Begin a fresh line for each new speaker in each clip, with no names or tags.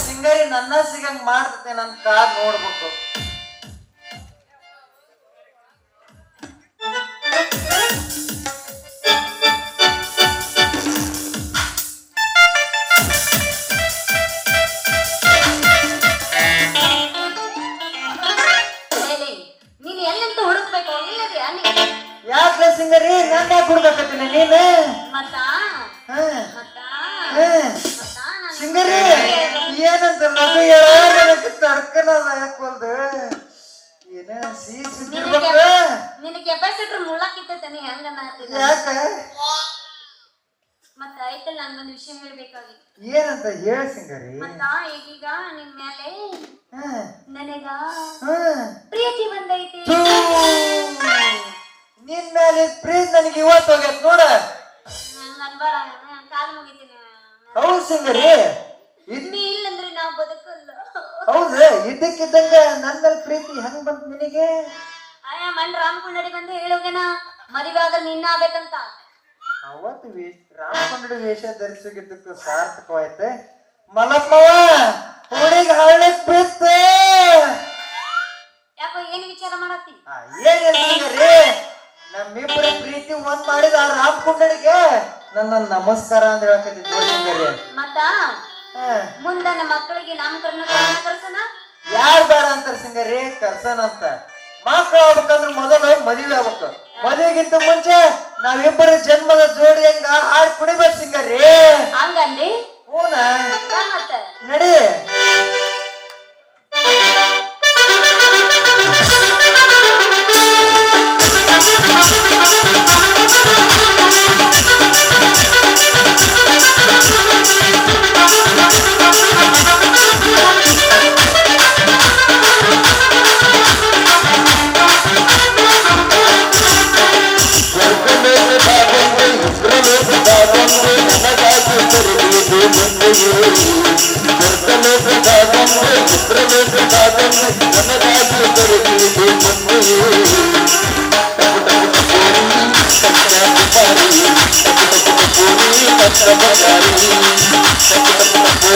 ಸಿಂಗರಿ ನನ್ನ ಸಿಗಂಗ್ ಮಾಡ್ತತೆ ನನ್ನ ಕಾದ್ ನೋಡ್ಬೇಕು ಯಾಕೆ ಸಿಂಗರಿ ನನ್ನ ಯಾಕೆ ಹುಡ್ಕಕತ್ತೀನಿ ನೀನು?
ಕೆಪಾಸಿಟರ್ ಮುಳ್ಳಾಕಿತ್ತೈತೆ ನೀ ಹೆಂಗ
ಯಾಕ?
ಮತ್ತ ಐತಲ್ಲ ನಂಗೊಂದು ವಿಷಯ ಹೇಳ್ಬೇಕಾಗಿತ್ತು.
ಏನಂತ ಹೇಳ ಸಿಂಗರಿ
ಮತ್ತ ಈಗೀಗ ನಿನ್ ಮೇಲೆ
ಹ.
ನನಗ ಪ್ರೀತಿ ಬಂದೈತಿ.
ನಿನ್ ಮೇಲೆ ಪ್ರೀತಿ ನನಗೆ ಇವತ್ತು ಹೋಗ್ಯತ್ ನೋಡ.
ನನ್ಬಾರ ಕಾಲ್ ಮುಗಿತೀನಿ.
ಹೌದು ಸಿಂಗರಿ
ನೀ ಇಲ್ಲಂದ್ರೆ ನಾವು ಬದುಕಲ್ಲ.
ಹೌದು ಇದ್ದಕ್ಕಿದ್ದಂಗ ನನ್ನ ಮೇಲೆ ಪ್ರೀತಿ ಹೆಂಗ್ ಬಂತ ನಿನಗೆ?
ಮನ್ ರಾಮಕುಂಡಡಿ ಬಂದು ಹೇಳೋಗೆನ ಮದುವೆ ಆದ್ರೆ ನಿನ್ನ ಆಗ್ಬೇಕಂತ
ಅವತ್ತು ರಾಮಕೊಂಡ ವೇಷ ಧರಿಸಿದ್ದಕ್ಕೆ ಸಾರ್ಥಕವಾಯ್ತೆ. ಮಲಪ್ಪವ ಹುಡುಗ ಹಳ್ಳಕ್ ಬಿತ್ತೆ
ಯಾಕ ಏನ್ ವಿಚಾರ ಮಾಡತ್ತಿ?
ಆ, ಏನಿಲ್ಲ ರೀ ನಮ್ಮಿಬ್ಬರ ಪ್ರೀತಿ ಒಂದ್ ಮಾಡಿದ ಆ ನನ್ನ ನಮಸ್ಕಾರ ಅಂತ ಹೇಳಕತ್ತಿದ್ ನೋಡಿ
ಮತ್ತ ಮುಂದ ನಮ್ಮ ಮಕ್ಕಳಿಗೆ ನಾಮಕರಣ ಕರ್ಸನ
ಯಾರು ಬೇಡ ಅಂತಾರ ಸಿಂಗರಿ ಕರ್ಸನ ಅಂತ. ಮಕ್ಳು ಆಗ್ಬೇಕಂದ್ರ ಮೊದಲು ಮದುವೆ ಆಗ್ಬೇಕು. ಮದುವೆಗಿಂತ ಮುಂಚೆ ನಾವಿಬ್ಬರ ಜನ್ಮದ ಜೋಡಿ ಹೆಂಗ ಹಾಡ್ ಕುಡಿಬೇಕು ಸಿಂಗರಿ.
ಹಂಗಂದಿ
ಹೂನ
ಬಾ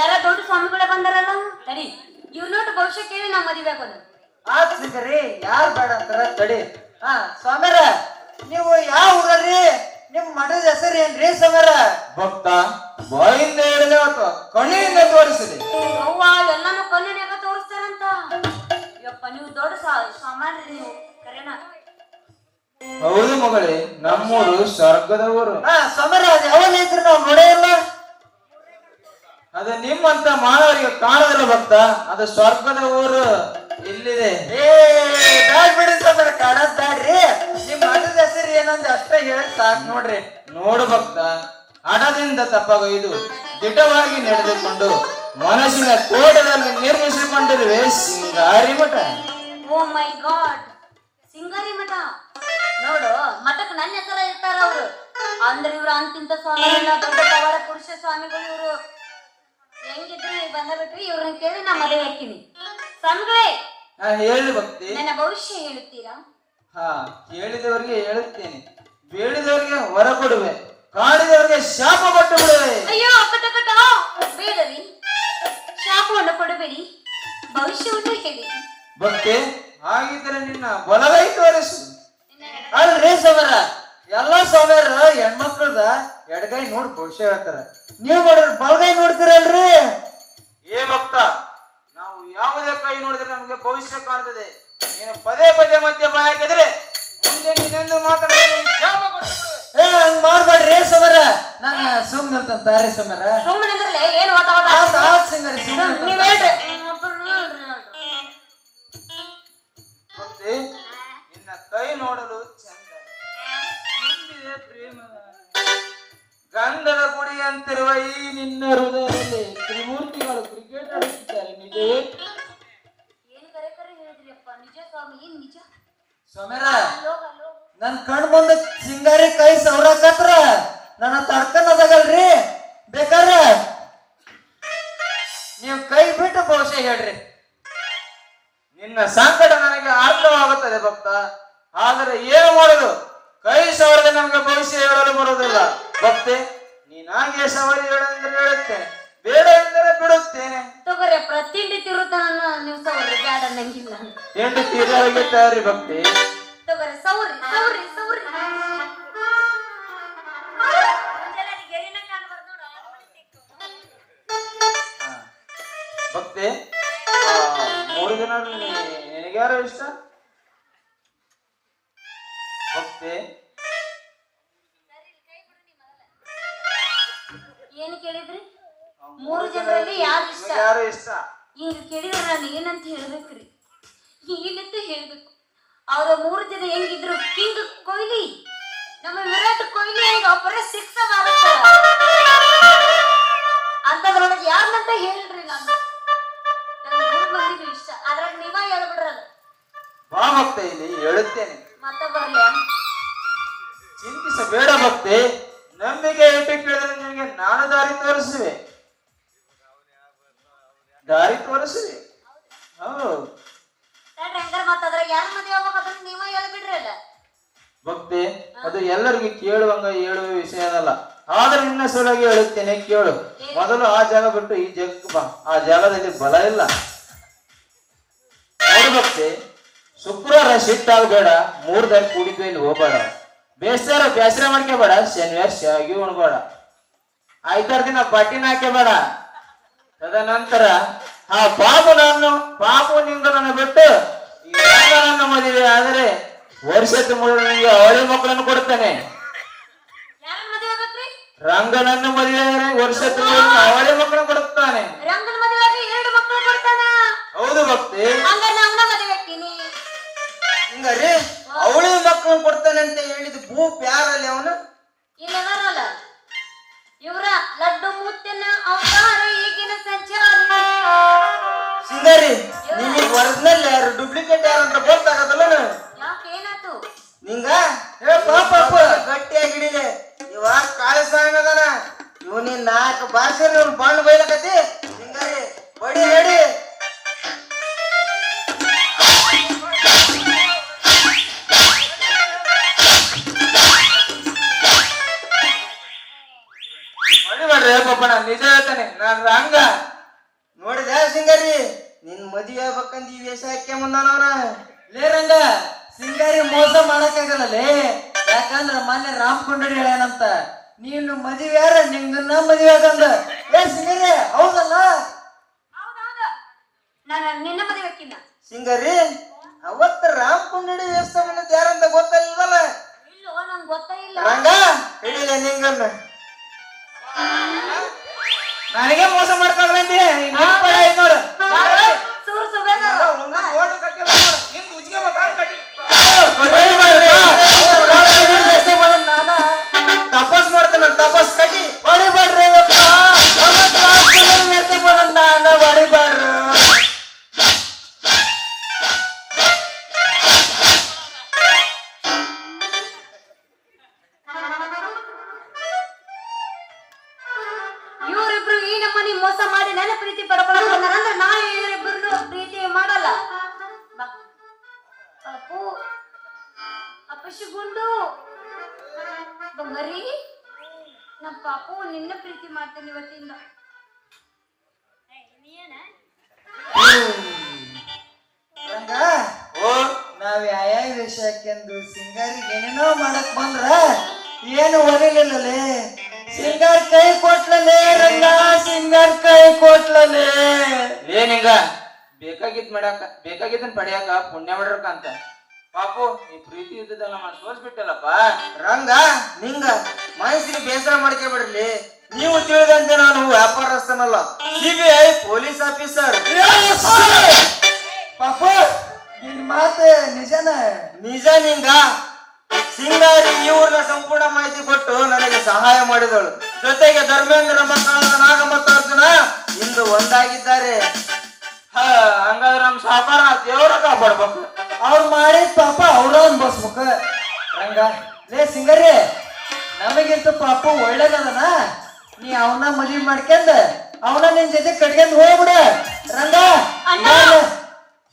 ಯಾರ ದೊಡ್ಡ ಸ್ವಾಮಿಗಳೇ ಬಂದಾರಲ್ಲ? ತಡಿ. ಇವ್ರ ನೋಟ್ ಭವಿಷ್ಯ ಕೇಳಿ ನಾ ಮದುವೆ ಆಗೋದು
ಆತ್ ಸಿಂಗರಿ ಯಾರ್ ಬೇಡ ಅಂತಾರ? ತಡಿ. ಹಾ. ಸ್ವಾಮ್ಯಾರ ನೀವು ಯಾವ ಊರ್ರಿ? ನಿಮ್ ಮಡದ ಹೆಸರು ಏನ್ರಿ ಸ್ವಾಮ್ಯಾರ?
ಭಕ್ತ ಬಾಯಿಂದ ಹೇಳಿದೆ ಅಥವಾ ಕಣ್ಣಿನಿಂದ ತೋರಿಸಿದೆ
ಅವ್ವ ಎಲ್ಲಾನು ಕಣ್ಣಿನಾಗ ತೋರಿಸ್ತಾರಂತ. ಯಪ್ಪ ನೀವು ದೊಡ್ಡ ಸಾಮಾನ್ಯ ನೀವು. ಕರೆನಾ.
ಹೌದು ಮಗಳೇ ನಮ್ಮೂರು ಸ್ವರ್ಗದವರು.
ಹಾ ಸ್ವಾಮ್ಯಾರ ಅದ್ ಯಾವ ಐತ್ರಿ ನಾವ್ ನೋಡೇ ಇಲ್ಲ.
ಅದು ನಿಮ್ಮಂತ ಮಾನವರಿಗೆ ಕಾಣದಲ್ಲ ಭಕ್ತ, ಅದು ಸ್ವರ್ಗದ ಊರು ಇಲ್ಲಿದೆ.
ಏ ಬಿಡಿ ನಿಮ್ ಮಠದ ಹೆಸರು ಏನಂದ ಅಷ್ಟೇ ಹೇಳಕ್ ಸಾಕ್ ನೋಡ್ರಿ.
ನೋಡು ಭಕ್ತ, ಹಣದಿಂದ ತಪ್ಪಗೈದು ದಿಟವಾಗಿ ನಡೆದುಕೊಂಡು, ಮನಸ್ಸಿನ ತೋಟದಲ್ಲಿ ನಿರ್ಮಿಸಿಕೊಂಡಿರುವೆ ಸಿಂಗಾರಿ ಮಠ.
ಓ ಮೈ ಗಾಡ್, ಸಿಂಗಾರಿ ಮಠ. ನೋಡು ಮಠಕ್ಕೆ ನನ್ನ ಹೆಸರ ಇರ್ತಾರ ಅವ್ರು ಅಂದ್ರೆ ಇವ್ರು ಅಂತಿಂತ ಸ್ವಾಮಿ ಪುರುಷ ಸ್ವಾಮಿಗಳು ಇವ್ರು. ಹೆಂಗಿದ್ರು ಈಗ ಬಂದ ಇವ್ರನ್ನ ಕೇಳಿ ನಾ ಮದುವೆ ಹಾಕಿನಿ ಸ್ವಾಮಿಗಳೇ
ಹಾ ಹೇಳಿ ಭಕ್ತಿ.
ನನ್ನ ಭವಿಷ್ಯ ಹೇಳುತ್ತೀರಾ?
ಹಾ ಕೇಳಿದವರಿಗೆ ಹೇಳುತ್ತೇನೆ. ಬೇಡಿದವರಿಗೆ ಹೊರ ಕೊಡುವೆ. ಕಾಡಿದವರಿಗೆ ಶಾಪ ಕೊಟ್ಟು ಬಿಡುವೆ
ಅಯ್ಯೋ ಅಪ್ಪಟಕಟ ಬೇಡರಿ. ಶಾಪವನ್ನು ಕೊಡಬೇಡಿ. ಭವಿಷ್ಯವನ್ನು ಹೇಳಿ.
ಭಕ್ತಿ ಹಾಗಿದ್ದರೆ ನಿನ್ನ ಬಲಗೈ ತೋರಿಸು.
ಅಲ್ರಿ ಸ್ವಾಮ್ಯಾರ ಎಲ್ಲಾ ಸಾವಿರ ಹೆಣ್ಮಕ್ಳದ ಎಡಗೈ ನೋಡ್ ಭವಿಷ್ಯ ಹೇಳ್ತಾರ. ನೀವ್ ನೋಡ್ರಿ ಬಲಗೈ ನೋಡ್ತೀರಲ್ರಿ?
ಏ ಭಕ್ತ ನಾವು ಯಾವುದೇ ಕೈ ನೋಡಿದ್ರೆ ನಮ್ಗೆ ಭವಿಷ್ಯ ಕಾಣ್ತದೆ. ನೀನು ಪದೇ ಪದೇ ಮಧ್ಯೆ ಬಾಯ್ ಹಾಕಿದ್ರೆ ಮುಂದೆ ನೀನೆಂದು ಮಾತಾಡಿದ್ರೆ
ಏ ಹಂಗ್ ಮಾಡ್ಬೇಡ್ರಿ ಸ್ವಾಮ್ಯಾರ ನನ್ನ ಸುಮ್ಮನೆ ತಾರಿ ಸುಮ್ಮರ
ಸುಮ್ಮನೆ ಏನ್ ಓಟ ಓಟ ನೀವ್ ಹೇಳ್ರಿ.
ನಿನ್ನ ಕೈ ನೋಡಲು ಅಂತಿರುವ ಈ ನಿನ್ನ ಹೃದಯದಲ್ಲಿ ತ್ರಿಮೂರ್ತಿಗಳು ಕ್ರಿಕೆಟ್ ಆಡುತ್ತಿದ್ದಾರೆ. ನಿಜವೇ
ಏನ್ ಕರೆ ಕರೆ ಹೇಳಿದ್ರಿಯಪ್ಪ? ನಿಜ ಸ್ವಾಮಿ ಏನ್ ನಿಜ?
ನನ್ ಕಣ್ ಮುಂದೆ ಸಿಂಗಾರಿ ಕೈ ಸೌರಾಕತ್ರ ನನ್ನ ತಡ್ಕನದಾಗಲ್ರಿ ಬೇಕಾದ್ರೆ ನೀವು ಕೈ ಬಿಟ್ಟು ಬಹುಶಃ ಹೇಳ್ರಿ.
ನಿನ್ನ ಸಂಕಟ ನನಗೆ ಅರ್ಥವಾಗುತ್ತದೆ ಭಕ್ತ. ಆದರೆ ಏನು ಮಾಡೋದು? ಕೈ ಸವರದೆ ನಮ್ಗೆ ಭವಿಷ್ಯ ಹೇಳಲು ಬರೋದಿಲ್ಲ ಭಕ್ತೆ ಸವಾರಿ ಹೇಳೆಂದರೆ ಹೇಳುತ್ತೇನೆ. ಬೇಡ ಎಂದರೆ ಬಿಡುತ್ತೇನೆ.
ತಗೋರಿ ಪ್ರತಿಂಡಿ ತಿರುತ್ತಾನ ನೀವು ಸೌರಿ ಬೇಡ
ನಂಗಿಲ್ಲ. ತೀರ್ಯಾಗಿ ತಯಾರಿ ಭಕ್ತಿ.
ತಗೋರಿ ಸೌರಿ ಸೌರಿ ಸೌರಿ.
ಭಕ್ತಿ ಮೂರು ಜನ ನಿನಗ್ಯಾರು ಇಷ್ಟ? ಭಕ್ತಿ
ಏನ್ ಕೇಳಿದ್ರಿ? ಮೂರು ಜನರಲ್ಲಿ ಯಾರು ಇಷ್ಟ?
ಯಾರು ಇಷ್ಟ?
ಹಿಂಗ ಕೇಳಿದ್ರೆ ನಾನು ಏನಂತ ಹೇಳ್ಬೇಕ್ರಿ? ಏನಂತ ಹೇಳ್ಬೇಕು. ಅವರ ಮೂರು ಜನ ಹೆಂಗಿದ್ರು? ಕಿಂಗ್ ಕೊಹ್ಲಿ. ನಮ್ಮ ವಿರಾಟ್ ಕೊಹ್ಲಿ ಈಗ ಒಬ್ಬರೇ ಸಿಕ್ಸ್ ಮಾಡ್ತಾರ ಅಂತದ್ರೊಳಗೆ ಯಾರನ್ನಂತ ಹೇಳ್ರಿ ನಾನು? ನನ್ನ ಮೂರು ಮಂದಿಗೂ ಇಷ್ಟ. ಅದ್ರಾಗ ನೀವ ಹೇಳ್ಬಿಡ್ರಲ್ಲ.
ಬಾ ಭಕ್ತ ಇಲ್ಲಿ ಹೇಳುತ್ತೇನೆ.
ಮತ್ತ ಬರ್ಲಿ
ಚಿಂತಿಸಬೇಡ ಭಕ್ತಿ. ನಂಬಿಕೆ ಎಂಟು ಕೇಳಿದ್ರೆ ನಿಮಗೆ? ನಾನು ದಾರಿ ತೋರಿಸುವೆ ದಾರಿ ತೋರಿಸುವೆ ಹೌದು. ಭಕ್ತಿ ಅದು ಎಲ್ಲರಿಗೂ ಕೇಳುವಂಗ ಹೇಳುವ ವಿಷಯ ಅಲ್ಲ ಆದ್ರೆ ನಿನ್ನ ಸಲುವಾಗಿ ಹೇಳುತ್ತೇನೆ ಕೇಳು. ಮೊದಲು ಆ ಜಾಗ ಬಿಟ್ಟು ಈ ಜಾಗಕ್ಕೆ ಬಾ. ಆ ಜಾಗದಲ್ಲಿ ಬಲ ಇಲ್ಲ. ಭಕ್ತಿ ಶುಕ್ರವಾರ ಸಿಟ್ಟಾಗಬೇಡ ಮೂರ್ ದಾರಿ ಕೂಡಿದ್ವಿ ಇಲ್ಲಿ ಹೋಗ್ಬೇಡ. ಬೇಸ್ತಾರ ಬೇಸರ ಮಾಡ್ಕೋಬೇಡ ಶನಿವಾರ ಶಾಗಿ ಉಣ್ಬೇಡ. ಐದಾರು ದಿನ ಬಟ್ಟಿನ ಹಾಕಬೇಡ ತದನಂತರ ಆ ಪಾಪು ನಾನು ಪಾಪು ನಿಂದ ನನ್ನ ಬಿಟ್ಟು ನನ್ನ ಮದುವೆ ಆದರೆ ವರ್ಷದ ಮೂರು ನಿಮಗೆ ಅವಳಿ ಮಕ್ಕಳನ್ನು ಕೊಡ್ತಾನೆ. ರಂಗನನ್ನು ಮದುವೆ ಆದರೆ ವರ್ಷ ಮೂರು ಅವಳಿ ಮಕ್ಕಳನ್ನು ಕೊಡುತ್ತಾನೆ. ಹೌದು ಭಕ್ತಿ.
ಹಂಗಾರೆ
ಅವಳಿ ಮಕ್ಕಳು ಕೊಡ್ತಾನೆ ಅಂತ ಪ್ಯಾರ ಯಾರಲ್ಲಿ ಅವನು?
ಇಲ್ಲ ಇವರ ಲಡ್ಡು ಮುತ್ತಿನ ಅವತಾರ ಈಗಿನ ಸಂಚಾರ.
ಸಿಂಗಾರಿ ನಿಮಗೆ ಒರಿಜಿನಲ್ ಯಾರು ಡೂಪ್ಲಿಕೇಟ್ ಯಾರು ಅಂತ ಗೊತ್ತಾಗತ್ತಲ್ಲ
ಯಾಕೆ ಏನಾಯಿತು?
ನಿಂಗ? ಹೇಳ ಪಾಪ ಗಟ್ಟಿಯಾಗಿ ಹಿಡಿಲೆ ಇವಾಗ ಕಾಳಿ ಸ್ವಾಮಿ ಅದಾನ. ಇವ್ ನೀನ್ ನಾಲ್ಕು ಭಾಷೆ ಬಣ್ಣ ಬೈಲಕತಿ ಮಾಡಕ್ಕಾಗಲ್ಲ ಯಾಕಂದ್ರ ಮೊನ್ನೆ ರಾಮ್ ಕೊಂಡ್ರಿ ಹೇಳ್ಯಾನಂತ ನೀನು ಮದುವೆ ಯಾರ? ನಿಂಗನ್ನ ಮದುವೆ ಆಗಂದ. ಏ ಸಿಂಗಾರಿ ಹೌದಲ್ಲ?
ನಿನ್ನ ಮದುವೆ
ಸಿಂಗರಿ ಅವತ್ತ ರಾಮ್ ಕೊಂಡಡಿ ದೇವಸ್ಥಾನ ಯಾರಂತ
ಗೊತ್ತಲ್ಲ
ರಂಗ ಹಿಡಿಲೆ ನಿಂಗನ್ನ.
ನನಗೆ ಮೋಸ ಮಾಡ್ಕೊಂಡ್ರಂತೆ ನೋಡು
ಸೂರು ಸುಬೇದಾರ
ತಪಸ್
ಪ್ರೀತಿ ಪಡ್ಕೊಳಕ್ ಬಂದಾರ ಅಂದ್ರೆ ನಾ ಇವರಿಬ್ರು ಪ್ರೀತಿ ಮಾಡಲ್ಲ. ಬಾ. ಅಪ್ಪು. ಅಪ್ಪಶಿ ಗುಂಡು. ಬಂಗಾರಿ ನಮ್ಮ ಪಾಪು ನಿನ್ನ ಪ್ರೀತಿ ಮಾಡ್ತೇನೆ ಇವತ್ತಿಂದ.
ರಂಗ
ಓ.
ನಾವ್ ಯಾವ ವಿಷಯಕ್ಕೆಂದು ಸಿಂಗಾರಿಗೆ ಏನೇನೋ ಮಾಡಕ್ ಬಂದ್ರ ಏನು ಒಲಿಲಿಲ್ಲಲೇ. ಸಿಂಗಾರ್ ಕೈ ಕೊಟ್ಲಲೇ ರಂಗ ಸಿಂಗರ್ ಕೈ ಕೊಟ್ಲಲೇ
ಏನೀಗ? ಬೇಕಾಗಿದ್ ಮಾಡಾಕ ಬೇಕಾಗಿದ್ದನ್ ಪಡ್ಯಾಕ ಪುಣ್ಯ ಮಾಡ್ರಕ ಅಂತ. ಪಾಪು ಈ ಪ್ರೀತಿ ಇದ್ದದಲ್ಲ ನಾನು ತೋರ್ಸ್ಬಿಟ್ಟಲ್ಲಪ್ಪ.
ರಂಗ ನಿಂಗ
ಮನಸ್ಸಿಗೆ ಬೇಸರ ಮಾಡ್ಕೊಬೇಡ್ರಿ ನೀವು ತಿಳಿದಂತೆ ನಾನು ವ್ಯಾಪಾರಸ್ಥನಲ್ಲ. CBI police officer.
ಪಾಪು ನಿನ್ ಮಾತೆ ನಿಜನ.
ನಿಜ ನಿಂಗ? ಸಿಂಗಾರಿ ಈ ಊರಿನ ಸಂಪೂರ್ಣ ಮಾಹಿತಿ ಕೊಟ್ಟು ನನಗೆ ಸಹಾಯ ಮಾಡಿದಳು. ಜೊತೆಗೆ ಧರ್ಮೇಂದ್ರ ಮಕ್ಕಳಾದ ನಾಗ ಮತ್ತು ಅರ್ಜುನ ಇಂದು ಒಂದಾಗಿದ್ದಾರೆ.
ಹ ಹಂಗಾದ್ರೆ ನಮ್ ಸಾಪಾರ ದೇವ್ರ ಕಾಪಾಡ್ಬೇಕು.
ಅವ್ರು ಮಾಡಿದ ಪಾಪ ಅವ್ರ ಅನ್ಭವಿಸ್ಬೇಕ. ರಂಗ ಲೇ ಸಿಂಗರಿ ನಮಗಿಂತ ಪಾಪ ಒಳ್ಳೇದದನ? ನೀ ಅವನ ಮದ್ವಿ ಮಾಡ್ಕೊಂಡ್ ಅವನ ನಿನ್ ಜೊತೆ ಕಟ್ಕೊಂಡ್ ಹೋಗ್ಬಿಡ. ರಂಗ
ಅಣ್ಣ!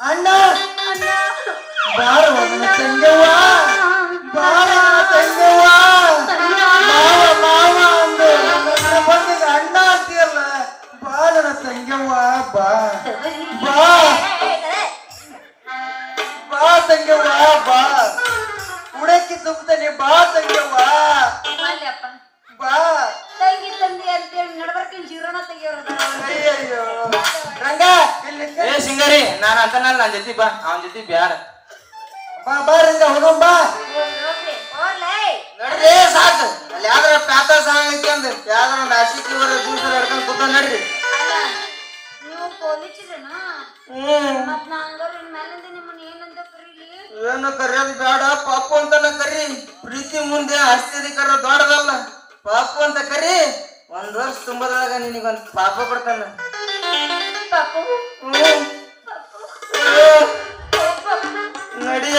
ಅಣ್ಣ!
ನಡ್ಬರ್ಕಿನ್ ಜೀವನ ತೆಗಿಯೋರು
ಅಯ್ಯಯ್ಯೋ. ರಂಗ ಇಲ್ಲಿ ನಿಂತ್ಕೊ.
ಏ ಸಿಂಗರಿ ನಾನ್ ಅಂತನಲ್ಲ ನನ್ ಜೊತೆ ಬಾ ಅವನ ಜೊತೆ ಬ್ಯಾಡ.
ಬಾ ಬಾ ರಂಗ ಹೋಗೋಣ ಬಾ.
ಹೋಗ್ಲಿ ಹೋಗ್ಲೇ.
ನಡ್ರಿ ಸಾಕು. ಅಲ್ಲಿ ಯಾವ್ದಾರ ಪ್ಯಾತ ಸಾಂಗ್ ಅಂದ್ ಯಾವ್ದಾರ ನಾಸಿಕ್ ಇವರ ಜ್ಯೂಸ್ ಹಿಡ್ಕೊಂಡ್ ಕೂತ ನಡ್ರಿ.
ಅಲ್ಲ, ನೀವು ಪೊಲೀಸರೇನಾ
ಹ್ಮ್.
ಮತ್ ನಾ ಹಂಗಾರೆ ಇನ್ ನಿಮ್ಮನ್ನ ಏನಂತ ಕರೀಲಿ?
ಏನು ಕರೆಯೋದು ಬೇಡ ಪಾಪು ಅಂತಾನ ಕರಿ. ಪ್ರೀತಿ ಮುಂದೆ ಆಶ್ಚರ್ಯಕರ ದೊಡ್ಡದಲ್ಲ. ಪಾಪು ಅಂತ ಕರಿ. ಒಂದ್ ವರ್ಷ ತುಂಬದೊಳಗ ನಿನಗೊಂದ್ ಪಾಪ ಕೊಡ್ತಾನ. ನಡಿಯ